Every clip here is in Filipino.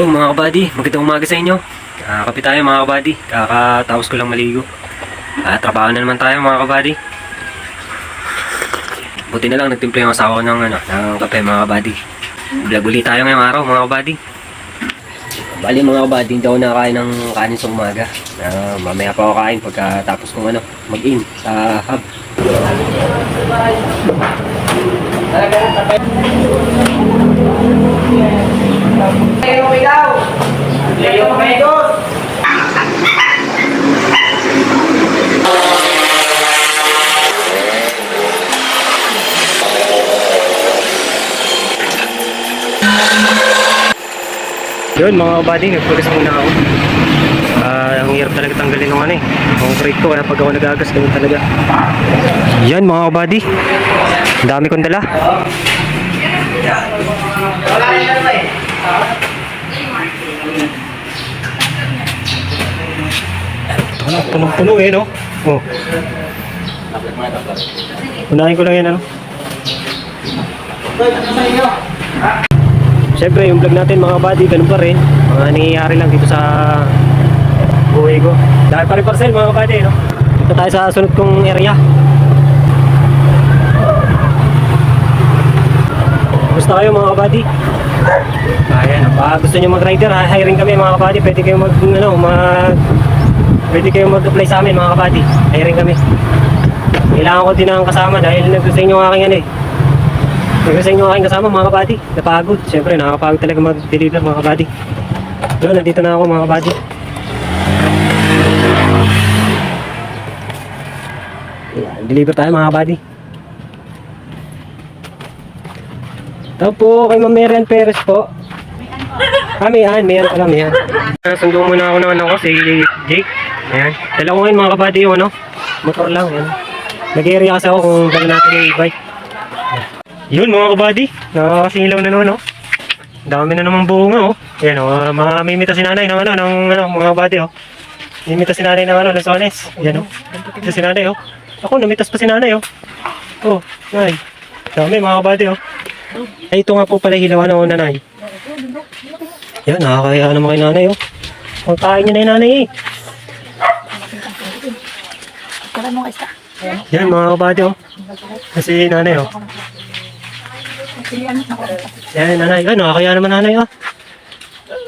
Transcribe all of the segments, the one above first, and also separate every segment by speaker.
Speaker 1: Hello mga kabady, magandang umaga sa inyo. Kape tayo mga kabady, kakatapos ko lang maligo. Ah, trabaho na naman tayo mga kabady. Buti na lang nagtimpla yung asawa ko ng, ano, ng kape mga kabady. Vlog ulit tayo ngayong araw mga kabady. Bali mga kabady, hindi ako nakakain ng kanin sa umaga. Ah, mamaya pa ako kain pagkatapos kong ano, mag-in sa hub.
Speaker 2: Leo ikaw! Leo Medos!
Speaker 1: Yun mga kabady, nagpulis muna ako. Ah, ang hirap talaga tanggalin ng ano eh. Concrete ko, kaya pag ako nagagas, ganun talaga. Yan mga kabady. Ang dami kong dala.
Speaker 2: Wala rin naman eh.
Speaker 1: Ano, punong-puno eh, no? Oh. Unahin ko lang yan, ano? Siyempre, yung vlog natin mga buddy, ganun pa rin. Mga nangyayari lang dito sa buhay ko. Dahil pa rin parcel mga buddy, no? Dito tayo sa sunod kong area. Gusto kayo mga buddy? Ayan, pa gusto nyo mag-rider, hiring kami mga kabady. Pwede kayo mag, ano, mag, pwede kayo mag-apply sa amin mga kabady. Hiring kami. Kailangan ko din ng kasama dahil nagsasayin yung aking ano eh. Nagsasayin yung aking kasama mga kabady. Napagod. Siyempre, nakakapagod talaga mag-deliver mga kabady. Doon, nandito na ako mga. Ayan, deliver tayo mga kabady. Ito po kay Ma'am Perez po. Ah, may yan, may. Ah, Sundo muna ako ng ano ko, si Jake. Ayan. Dala ko ngayon mga kabady yung ano, motor lang. Ayan. Nag-area kasi ako kung dala natin yung e-bike. Yun mga kabady, nakakasilaw na naman oh. Dami na namang bunga oh. Ayan oh, mga mimita si nanay ng ano, ng ano, mga kabady oh. Mimita si nanay ng ano, lansones. Ayan oh. Ito si nanay oh. Ako, namitas pa si nanay oh. Oh, nay. Dami mga kabady oh. Ay, ito nga po pala hilawan ng nanay. Yan, nakakaya naman kay nanay, oh. Ang kain niya na yung nanay, eh. Yan, mga kabady, oh. Kasi nanay, oh. Yan, nanay. Ay, nakakaya naman nanay, oh.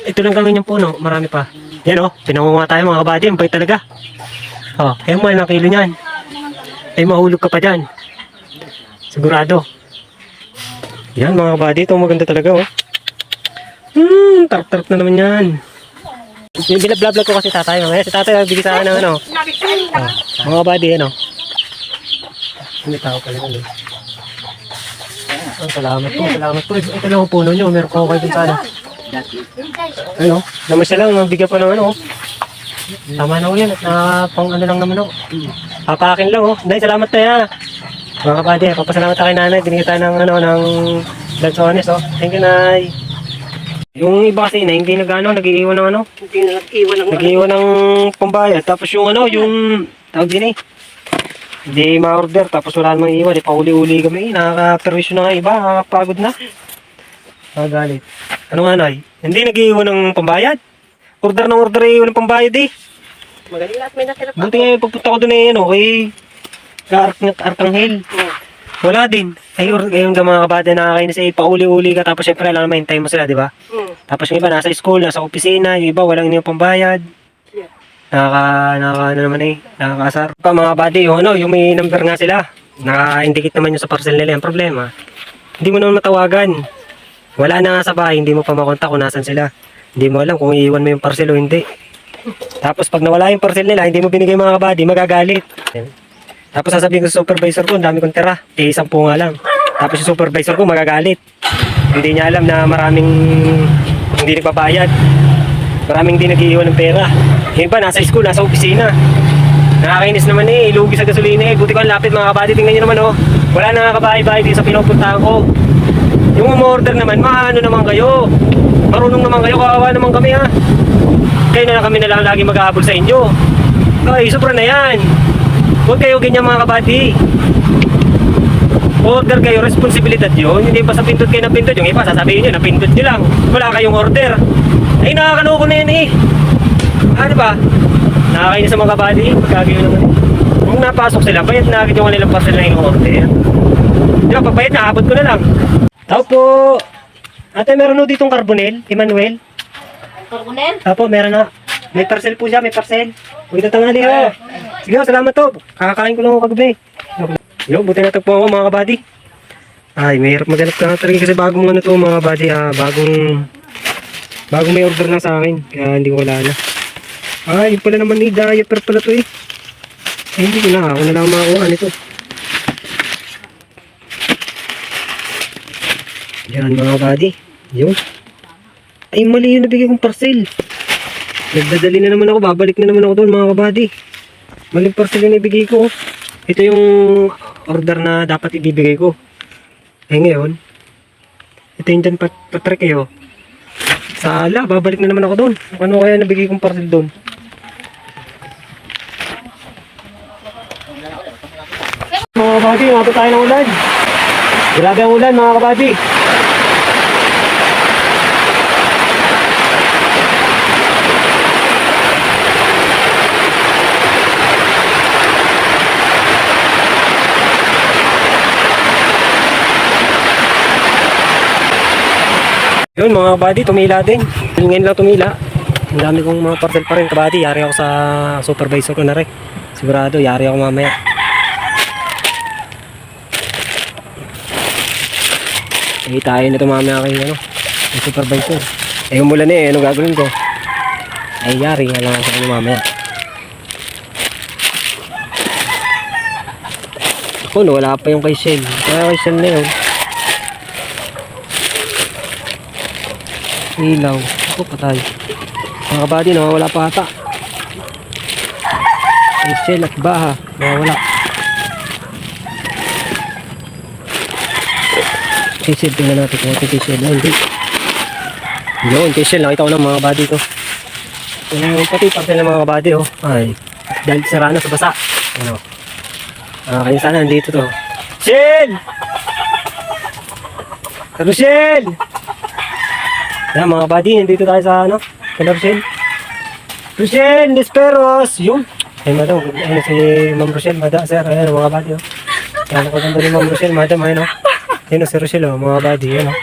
Speaker 1: Ito lang gawin yung puno, marami pa. Yan, oh. Pinangunga tayo, mga kabady. Ang bait talaga. Oh, kaya mo, ilang kilo niyan. Ay, mahulog ka pa dyan. Sigurado. Yan, mga kabady. Ito, maganda talaga, oh. Hmm, tarap-tarap na naman yan. Binablablag ko kasi tatay. Mamaya si tatay nagbigay sa ng ano. Oh, mga body, ano. Hindi tao pala yun. eh. Oh, salamat po, salamat po. Ito lang ang puno nyo. Meron ko kayo dun sa ano. Ano? Naman siya lang. Bigyan pa ng ano. oh. Tama na ko yan. At nakapang ano lang naman ako. Papakin lang oh. Nay, salamat tayo ha. Mga kabady, papasalamat tayo kay nanay. Binigyan tayo ng ano, ng lansones oh. Thank you, nay. Yung iba kasi na hindi nag-ano, nag-iiwan ng ano,
Speaker 2: Hindi na nag-iwan ng
Speaker 1: nag-iwan ng pambayad. Tapos yung ano, yung tawag din eh. Hindi ma-order, tapos wala namang iwan. Eh, pauli-uli kami. Nakaka-perwisyo na nga iba, nakakapagod na. Nakagalit. Ano nga, Nay? Hindi nag-iwan ng pambayad. Order ng order eh, walang pambayad eh.
Speaker 2: Magaling lahat may nakilap
Speaker 1: Buti nga pagpunta ko doon eh, ano, Ark Arkanghel. Wala din. Ay, or, yung mga kabada nakakainis eh, pauli-uli ka, tapos syempre alam naman, hintayin mo sila, di ba?
Speaker 2: Hmm.
Speaker 1: Tapos yung iba nasa school, nasa opisina, yung iba walang inyo pambayad.
Speaker 2: Yeah.
Speaker 1: Nakaka, nakaka, ano naman eh, nakakasar. Pa mga buddy, yung ano, yung may number nga sila. Naka-indicate naman yung sa parcel nila yung problema. Hindi mo naman matawagan. Wala na nga sa bahay, hindi mo pa makontak kung nasan sila. Hindi mo alam kung iiwan mo yung parcel o hindi. Tapos pag nawala yung parcel nila, hindi mo binigay mga kabady, magagalit. Tapos sasabihin ko sa supervisor ko, ang dami kong tira. Eh, po nga lang. Tapos yung supervisor ko magagalit. Hindi niya alam na maraming hindi nagbabayad. Maraming hindi nag-iiwan ng pera. Yung iba, nasa school, nasa opisina. Nakakainis naman eh, lugi sa gasolina eh. Buti ko ang lapit mga kabady, tingnan nyo naman oh. Wala na kabahay-bahay dito sa pinupuntahan ko. Yung umorder naman, maano naman kayo. Marunong naman kayo, kawawa naman kami ha. Kayo na lang kami na lang lagi mag-ahabol sa inyo. Ay, sobra na yan. Huwag kayo ganyan mga kabady. Order kayo, responsibilidad yun. Hindi pa sa pindot kayo na pindot. Yung iba, sasabihin nyo, napindot nyo lang. Wala kayong order. Ay, nakakaloko na yan eh. Ano ba? Nakakainis sa mga kabady. Kagayo naman eh. Kung napasok sila, bayad na agad yung kanilang parcel na in-order. Di ba, pagbayad na, abot ko na lang. Tao po. Ate, meron ho ditong carbonel, Emmanuel.
Speaker 3: Coronel?
Speaker 1: Apo, meron na. May parcel po siya, may parcel. Huwag tanghali ho. Sige salamat to. Kakakain ko lang ako kagabi. Yo, buti natagpo ako mga kabady. Ay, mahirap maghanap ka talaga kasi bagong ano to mga kabady. Ah, bagong bagong may order lang sa akin. Kaya hindi ko wala na. Ay, yun pala naman ni diaper pala to eh. Eh, hindi ko na. Ako na lang makakuha nito. Yan mga kabady. Yun. Ay, mali yung nabigay kong parcel. Nagdadali na naman ako, babalik na naman ako doon mga kabady. Maling parcel yung nabigay ko. oh. Ito yung order na dapat ibibigay ko. Eh ngayon, ito yung dyan pat patrek eh oh. Sala, babalik na naman ako doon. Ano kaya nabigay kong parcel doon? Mga kabady, umabot tayo ng ulan. Grabe ang ulan mga kabady. Yun mga kabady, tumila din. Ngayon lang tumila. Ang dami kong mga parcel pa rin kabady. Yari ako sa supervisor ko na rin. Sigurado, yari ako mamaya. Eh, tayo na ito mamaya kay ano, yung supervisor. Eh, umulan eh. Ano gagawin ko? Ay, yari ako sa kanya mamaya. Ako, no, wala pa yung kay Shell. Kaya kay Shell na yun. Ilaw. Ako, patay. Mga kabady, nawawala pa ata. Shell at Baha. Nawawala. Shell, tingnan natin kung ito Shell. Ay, hindi. Yun, Shell. Nakita ko ng mga kabady ko. Yung pati parte ng mga kabady, oh. Ay, dahil sira na sa basa. Ano? Ah, kaya sana nandito to. Shell! Rochelle! Yan mga buddy, nandito tayo sa ano? Kaya Rochelle. Desperos! Yung! Ay madam, ano si Ma'am Rochelle, madam, sir, ayan mga buddy oh. Yan ako ganda ni Ma'am Rochelle, madam, ayun oh. Ayun oh, si Rochelle oh, mga buddy, ayun oh.